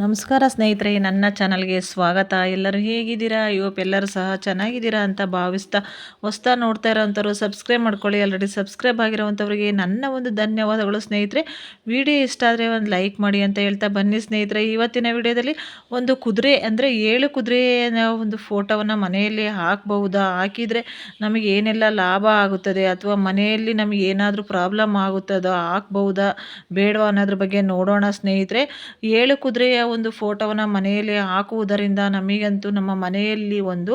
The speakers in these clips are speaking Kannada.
ನಮಸ್ಕಾರ ಸ್ನೇಹಿತರೆ, ನನ್ನ ಚಾನಲ್ಗೆ ಸ್ವಾಗತ. ಎಲ್ಲರೂ ಹೇಗಿದ್ದೀರಾ? ಇವತ್ತು ಎಲ್ಲರೂ ಸಹ ಚೆನ್ನಾಗಿದ್ದೀರಾ ಅಂತ ಭಾವಿಸ್ತಾ ಹೊಸ್ತಾ ನೋಡ್ತಾ ಇರೋವಂಥವ್ರು ಸಬ್ಸ್ಕ್ರೈಬ್ ಮಾಡ್ಕೊಳ್ಳಿ. ಆಲ್ರೆಡಿ ಸಬ್ಸ್ಕ್ರೈಬ್ ಆಗಿರೋವಂಥವ್ರಿಗೆ ನನ್ನ ಒಂದು ಧನ್ಯವಾದಗಳು ಸ್ನೇಹಿತರೆ. ವಿಡಿಯೋ ಇಷ್ಟ ಆದರೆ ಒಂದು ಲೈಕ್ ಮಾಡಿ ಅಂತ ಹೇಳ್ತಾ ಬನ್ನಿ ಸ್ನೇಹಿತರೆ. ಇವತ್ತಿನ ವಿಡಿಯೋದಲ್ಲಿ ಒಂದು ಕುದುರೆ ಅಂದರೆ ಏಳು ಕುದುರೆಯ ಒಂದು ಫೋಟೋವನ್ನು ಮನೆಯಲ್ಲಿ ಹಾಕಬಹುದಾ? ಹಾಕಿದರೆ ನಮಗೆ ಏನೆಲ್ಲ ಲಾಭ ಆಗುತ್ತದೆ? ಅಥವಾ ಮನೆಯಲ್ಲಿ ನಮಗೆ ಏನಾದರೂ ಪ್ರಾಬ್ಲಮ್ ಆಗುತ್ತದೋ? ಹಾಕ್ಬಹುದಾ? ಬೇಡವಾ ಅನ್ನೋದ್ರ ಬಗ್ಗೆ ನೋಡೋಣ ಸ್ನೇಹಿತರೆ. ಏಳು ಕುದುರೆಯ ಒಂದು ಫೋಟೋವನ್ನು ಮನೆಯಲ್ಲಿ ಹಾಕುವುದರಿಂದ ನಮಗಂತೂ ನಮ್ಮ ಮನೆಯಲ್ಲಿ ಒಂದು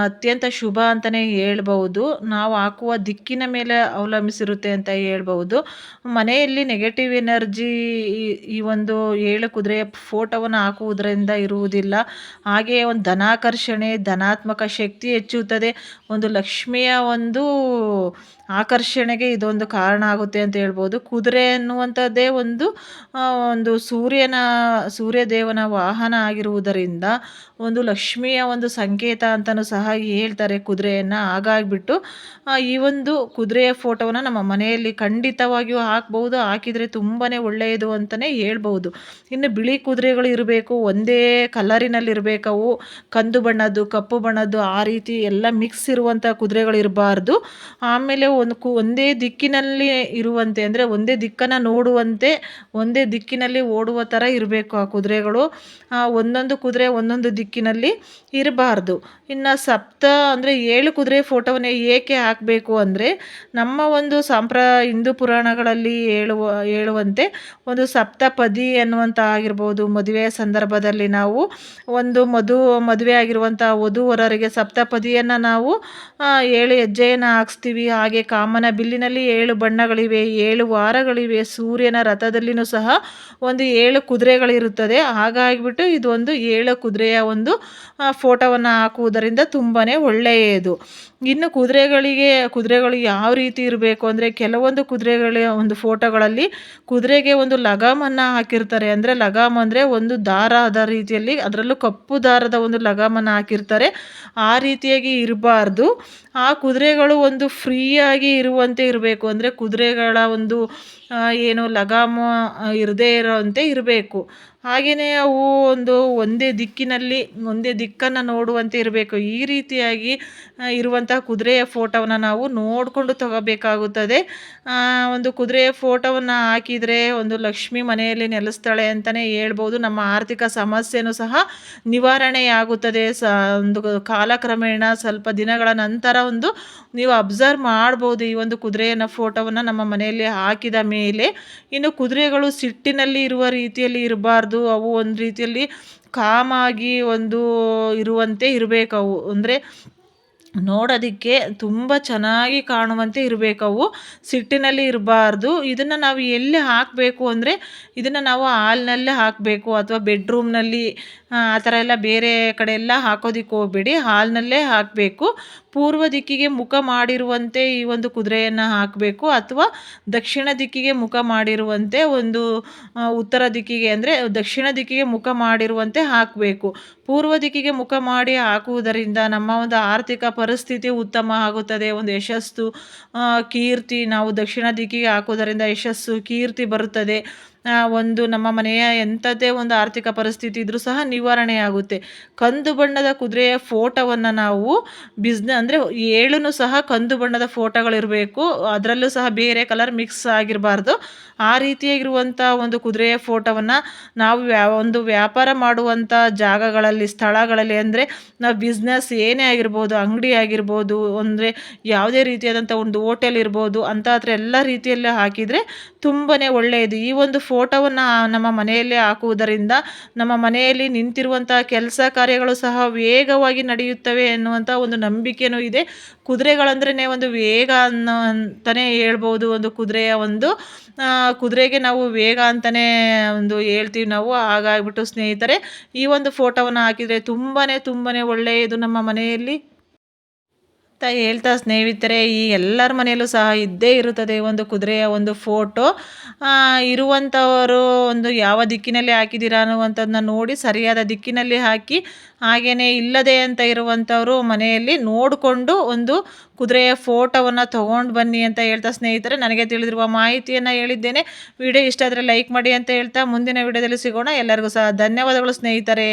ಅತ್ಯಂತ ಶುಭ ಅಂತಲೇ ಹೇಳ್ಬೌದು ನಾವು ಹಾಕುವ ದಿಕ್ಕಿನ ಮೇಲೆ ಅವಲಂಬಿಸಿರುತ್ತೆ ಅಂತ ಹೇಳ್ಬೌದು ಮನೆಯಲ್ಲಿ ನೆಗೆಟಿವ್ ಎನರ್ಜಿ ಈ ಒಂದು ಏಳು ಫೋಟೋವನ್ನು ಹಾಕುವುದರಿಂದ ಇರುವುದಿಲ್ಲ. ಹಾಗೆಯೇ ಒಂದು ಧನಾಕರ್ಷಣೆ, ಧನಾತ್ಮಕ ಶಕ್ತಿ ಹೆಚ್ಚುತ್ತದೆ. ಒಂದು ಲಕ್ಷ್ಮಿಯ ಒಂದು ಆಕರ್ಷಣೆಗೆ ಇದೊಂದು ಕಾರಣ ಆಗುತ್ತೆ ಅಂತ ಹೇಳ್ಬೋದು ಕುದುರೆ ಅನ್ನುವಂಥದ್ದೇ ಒಂದು ಒಂದು ಸೂರ್ಯನ ಸೂರ್ಯದೇವನ ವಾಹನ ಆಗಿರುವುದರಿಂದ ಒಂದು ಲಕ್ಷ್ಮಿಯ ಒಂದು ಸಂಕೇತ ಅಂತಲೂ ಸಹ ಹೇಳ್ತಾರೆ ಕುದುರೆಯನ್ನು ಹಾಗಾಗಿಬಿಟ್ಟು ಈ ಒಂದು ಕುದುರೆಯ ಫೋಟೋವನ್ನು ನಮ್ಮ ಮನೆಯಲ್ಲಿ ಖಂಡಿತವಾಗಿಯೂ ಹಾಕ್ಬೋದು ಹಾಕಿದರೆ ತುಂಬಾ ಒಳ್ಳೆಯದು ಅಂತಲೇ ಹೇಳ್ಬೋದು ಇನ್ನು ಬಿಳಿ ಕುದುರೆಗಳು ಇರಬೇಕು, ಒಂದೇ ಕಲರಿನಲ್ಲಿರಬೇಕವು ಕಂದು ಬಣ್ಣದ್ದು, ಕಪ್ಪು ಬಣ್ಣದ್ದು, ಆ ರೀತಿ ಎಲ್ಲ ಮಿಕ್ಸ್ ಇರುವಂಥ ಕುದುರೆಗಳಿರಬಾರ್ದು ಆಮೇಲೆ ಒಂದು ಕು, ಒಂದೇ ದಿಕ್ಕಿನಲ್ಲಿ ಇರುವಂತೆ, ಅಂದರೆ ಒಂದೇ ದಿಕ್ಕನ್ನು ನೋಡುವಂತೆ, ಒಂದೇ ದಿಕ್ಕಿನಲ್ಲಿ ಓಡುವ ಥರ ಇರಬೇಕು. ಕುದುರೆಗಳು ಒಂದೊಂದು ಕುದುರೆ ಒಂದೊಂದು ದಿಕ್ಕಿನಲ್ಲಿ ಇರಬಾರ್ದು. ಇನ್ನು ಸಪ್ತ ಅಂದರೆ ಏಳು ಕುದುರೆ ಫೋಟೋವನ್ನೇ ಏಕೆ ಹಾಕಬೇಕು ಅಂದರೆ ನಮ್ಮ ಒಂದು ಸಾಂಪ್ರ, ಹಿಂದೂ ಪುರಾಣಗಳಲ್ಲಿ ಹೇಳುವ, ಹೇಳುವಂತೆ ಒಂದು ಸಪ್ತಪದಿ ಅನ್ನುವಂಥ ಆಗಿರ್ಬೋದು. ಮದುವೆಯ ಸಂದರ್ಭದಲ್ಲಿ ನಾವು ಒಂದು ಮಧು, ಮದುವೆ ಆಗಿರುವಂಥ ವಧುವರರಿಗೆ ಸಪ್ತಪದಿಯನ್ನು ನಾವು ಏಳು ಹೆಜ್ಜೆಯನ್ನು ಹಾಕ್ಸ್ತೀವಿ. ಹಾಗೆ ಕಾಮನ ಬಿಲ್ಲಿನಲ್ಲಿ ಏಳು ಬಣ್ಣಗಳಿವೆ, ಏಳು ವಾರಗಳಿವೆ. ಸೂರ್ಯನ ರಥದಲ್ಲಿಯೂ ಸಹ ಒಂದು ಏಳು ಕುದುರೆಗಳಿರುತ್ತದೆ ಹಾಗಾಗಿಬಿಟ್ಟು ಇದು ಒಂದು ಏಳು ಕುದುರೆಯ ಒಂದು ಫೋಟೋವನ್ನು ಹಾಕುವುದರಿಂದ ತುಂಬಾ ಒಳ್ಳೆಯದು. ಇನ್ನು ಕುದುರೆಗಳಿಗೆ, ಕುದುರೆಗಳು ಯಾವ ರೀತಿ ಇರಬೇಕು ಅಂದರೆ ಕೆಲವೊಂದು ಕುದುರೆಗಳ ಒಂದು ಫೋಟೋಗಳಲ್ಲಿ ಕುದುರೆಗೆ ಒಂದು ಲಗಾಮನ್ನು ಹಾಕಿರ್ತಾರೆ. ಅಂದರೆ ಲಗಾಮ್ ಅಂದರೆ ಒಂದು ದಾರ ಆದ ರೀತಿಯಲ್ಲಿ ಅದರಲ್ಲೂ ಕಪ್ಪು ದಾರದ ಒಂದು ಲಗಾಮನ್ನು ಹಾಕಿರ್ತಾರೆ. ಆ ರೀತಿಯಾಗಿ ಇರಬಾರ್ದು. ಆ ಕುದುರೆಗಳು ಒಂದು ಫ್ರೀಯಾಗಿ ಇರುವಂತೆ ಇರಬೇಕು. ಅಂದರೆ ಕುದುರೆಗಳ ಒಂದು ಏನು ಲಗಾಮ ಇರದೇ ಇರೋವಂತೆ ಇರಬೇಕು. ಹಾಗೆಯೇ ಅವು ಒಂದು ಒಂದೇ ದಿಕ್ಕಿನಲ್ಲಿ ಒಂದೇ ದಿಕ್ಕನ್ನು ನೋಡುವಂತೆ ಇರಬೇಕು. ಈ ರೀತಿಯಾಗಿ ಇರುವಂತಹ ಕುದುರೆಯ ಫೋಟೋವನ್ನು ನಾವು ನೋಡಿಕೊಂಡು ತಗೋಬೇಕಾಗುತ್ತದೆ. ಒಂದು ಕುದುರೆಯ ಫೋಟೋವನ್ನು ಹಾಕಿದರೆ ಒಂದು ಲಕ್ಷ್ಮಿ ಮನೆಯಲ್ಲಿ ನೆಲೆಸ್ತಾಳೆ ಅಂತಲೇ ಹೇಳ್ಬೋದು. ನಮ್ಮ ಆರ್ಥಿಕ ಸಮಸ್ಯೆನೂ ಸಹ ನಿವಾರಣೆಯಾಗುತ್ತದೆ. ಸ, ಒಂದು ಕಾಲಕ್ರಮೇಣ ಸ್ವಲ್ಪ ದಿನಗಳ ನಂತರ ಒಂದು ನೀವು ಅಬ್ಸರ್ವ್ ಮಾಡ್ಬೋದು ಈ ಒಂದು ಕುದುರೆಯನ್ನು, ಫೋಟೋವನ್ನು ನಮ್ಮ ಮನೆಯಲ್ಲಿ ಹಾಕಿದ ಮೇಲೆ. ಇನ್ನು ಕುದುರೆಗಳು ಸಿಟ್ಟಿನಲ್ಲಿ ಇರುವ ರೀತಿಯಲ್ಲಿ ಇರಬಾರ್ದು. ಅವು ಒಂದು ರೀತಿಯಲ್ಲಿ ಕಾಮಾಗಿ ಒಂದು ಇರುವಂತೆ ಇರಬೇಕು ಅವು ಅಂದರೆ ನೋಡೋದಕ್ಕೆ ತುಂಬ ಚೆನ್ನಾಗಿ ಕಾಣುವಂತೆ ಇರಬೇಕು ಅವು. ಸಿಟ್ಟಿನಲ್ಲಿ ಇರಬಾರ್ದು. ಇದನ್ನು ನಾವು ಎಲ್ಲಿ ಹಾಕಬೇಕು ಅಂದರೆ ಇದನ್ನು ನಾವು ಹಾಲ್ನಲ್ಲೇ ಹಾಕಬೇಕು ಅಥವಾ ಬೆಡ್ರೂಮ್ನಲ್ಲಿ, ಆ ಥರ ಎಲ್ಲ ಬೇರೆ ಕಡೆ ಎಲ್ಲ ಹಾಕೋದಿಕ್ಕೆ ಹೋಗ್ಬೇಡಿ. ಹಾಲ್ನಲ್ಲೇ ಹಾಕಬೇಕು. ಪೂರ್ವ ದಿಕ್ಕಿಗೆ ಮುಖ ಮಾಡಿರುವಂತೆ ಈ ಒಂದು ಕುದುರೆಯನ್ನು ಹಾಕಬೇಕು ಅಥವಾ ದಕ್ಷಿಣ ದಿಕ್ಕಿಗೆ ಮುಖ ಮಾಡಿರುವಂತೆ ಒಂದು ಉತ್ತರ ದಿಕ್ಕಿಗೆ ಅಂದರೆ ದಕ್ಷಿಣ ದಿಕ್ಕಿಗೆ ಮುಖ ಮಾಡಿರುವಂತೆ ಹಾಕಬೇಕು. ಪೂರ್ವ ದಿಕ್ಕಿಗೆ ಮುಖ ಮಾಡಿ ಹಾಕುವುದರಿಂದ ನಮ್ಮ ಒಂದು ಆರ್ಥಿಕ ಪರಿಸ್ಥಿತಿ ಉತ್ತಮ ಆಗುತ್ತದೆ. ಒಂದು ಯಶಸ್ಸು ಕೀರ್ತಿ ನಾವು ದಕ್ಷಿಣ ದಿಕ್ಕಿಗೆ ಹಾಕುವುದರಿಂದ ಯಶಸ್ಸು, ಕೀರ್ತಿ ಬರುತ್ತದೆ. ಒಂದು ನಮ್ಮ ಮನೆಯ ಎಂಥದ್ದೇ ಒಂದು ಆರ್ಥಿಕ ಪರಿಸ್ಥಿತಿ ಇದ್ದರೂ ಸಹ ನಿವಾರಣೆ ಆಗುತ್ತೆ. ಕಂದು ಬಣ್ಣದ ಕುದುರೆಯ ಫೋಟೋವನ್ನು ನಾವು ಬಿಸ್ನೆ, ಅಂದರೆ ಏಳು ಸಹ ಕಂದು ಬಣ್ಣದ ಫೋಟೋಗಳಿರಬೇಕು. ಅದರಲ್ಲೂ ಸಹ ಬೇರೆ ಕಲರ್ ಮಿಕ್ಸ್ ಆಗಿರಬಾರ್ದು. ಆ ರೀತಿಯಾಗಿರುವಂಥ ಒಂದು ಕುದುರೆಯ ಫೋಟೋವನ್ನು ನಾವು ವ್ಯಾ, ಒಂದು ವ್ಯಾಪಾರ ಮಾಡುವಂಥ ಜಾಗಗಳಲ್ಲಿ, ಸ್ಥಳಗಳಲ್ಲಿ, ಅಂದರೆ ನಾವು ಬಿಸ್ನೆಸ್ ಏನೇ ಆಗಿರ್ಬೋದು, ಅಂಗಡಿ ಆಗಿರ್ಬೋದು, ಅಂದರೆ ಯಾವುದೇ ರೀತಿಯಾದಂಥ ಒಂದು ಹೋಟೆಲ್ ಇರ್ಬೋದು ಅಂತ ಹತ್ರ ಎಲ್ಲ ರೀತಿಯಲ್ಲೇ ಹಾಕಿದರೆ ತುಂಬಾ ಒಳ್ಳೆಯದು. ಈ ಒಂದು ಫೋಟೋವನ್ನು ನಮ್ಮ ಮನೆಯಲ್ಲೇ ಹಾಕುವುದರಿಂದ ನಮ್ಮ ಮನೆಯಲ್ಲಿ ನಿಂತಿರುವಂಥ ಕೆಲಸ ಕಾರ್ಯಗಳು ಸಹ ವೇಗವಾಗಿ ನಡೆಯುತ್ತವೆ ಎನ್ನುವಂಥ ಒಂದು ನಂಬಿಕೆಯೂ ಇದೆ. ಕುದುರೆಗಳಂದ್ರೇ ಒಂದು ವೇಗ ಅನ್ನೋ ಅಂತಲೇ ಹೇಳ್ಬೋದು. ಒಂದು ಕುದುರೆಯ ಒಂದು ಕುದುರೆಗೆ ನಾವು ವೇಗ ಅಂತಲೇ ಒಂದು ಹೇಳ್ತೀವಿ ನಾವು. ಹಾಗಾಗ್ಬಿಟ್ಟು ಸ್ನೇಹಿತರೆ, ಈ ಒಂದು ಫೋಟೋವನ್ನು ಹಾಕಿದರೆ ತುಂಬಾ ತುಂಬಾ ಒಳ್ಳೆಯದು ನಮ್ಮ ಮನೆಯಲ್ಲಿ. ಅಂತ ಹೇಳ್ತಾ ಸ್ನೇಹಿತರೆ, ಈ ಎಲ್ಲರ ಮನೆಯಲ್ಲೂ ಸಹ ಇದ್ದೇ ಇರುತ್ತದೆ ಒಂದು ಕುದುರೆಯ ಒಂದು ಫೋಟೋ. ಇರುವಂಥವರು ಒಂದು ಯಾವ ದಿಕ್ಕಿನಲ್ಲಿ ಹಾಕಿದ್ದೀರಾ ಅನ್ನುವಂಥದ್ದನ್ನ ನೋಡಿ ಸರಿಯಾದ ದಿಕ್ಕಿನಲ್ಲಿ ಹಾಕಿ ಹಾಗೆಯೇ ಇಲ್ಲದೆ ಅಂತ ಇರುವಂಥವರು ಮನೆಯಲ್ಲಿ ನೋಡಿಕೊಂಡು ಒಂದು ಕುದುರೆಯ ಫೋಟೋವನ್ನು ತೊಗೊಂಡು ಬನ್ನಿ ಅಂತ ಹೇಳ್ತಾ ಸ್ನೇಹಿತರೆ, ನನಗೆ ತಿಳಿದಿರುವ ಮಾಹಿತಿಯನ್ನು ಹೇಳಿದ್ದೇನೆ. ವಿಡಿಯೋ ಇಷ್ಟ ಆದರೆ ಲೈಕ್ ಮಾಡಿ ಅಂತ ಹೇಳ್ತಾ ಮುಂದಿನ ವಿಡಿಯೋದಲ್ಲಿ ಸಿಗೋಣ. ಎಲ್ಲರಿಗೂ ಸಹ ಧನ್ಯವಾದಗಳು ಸ್ನೇಹಿತರೆ.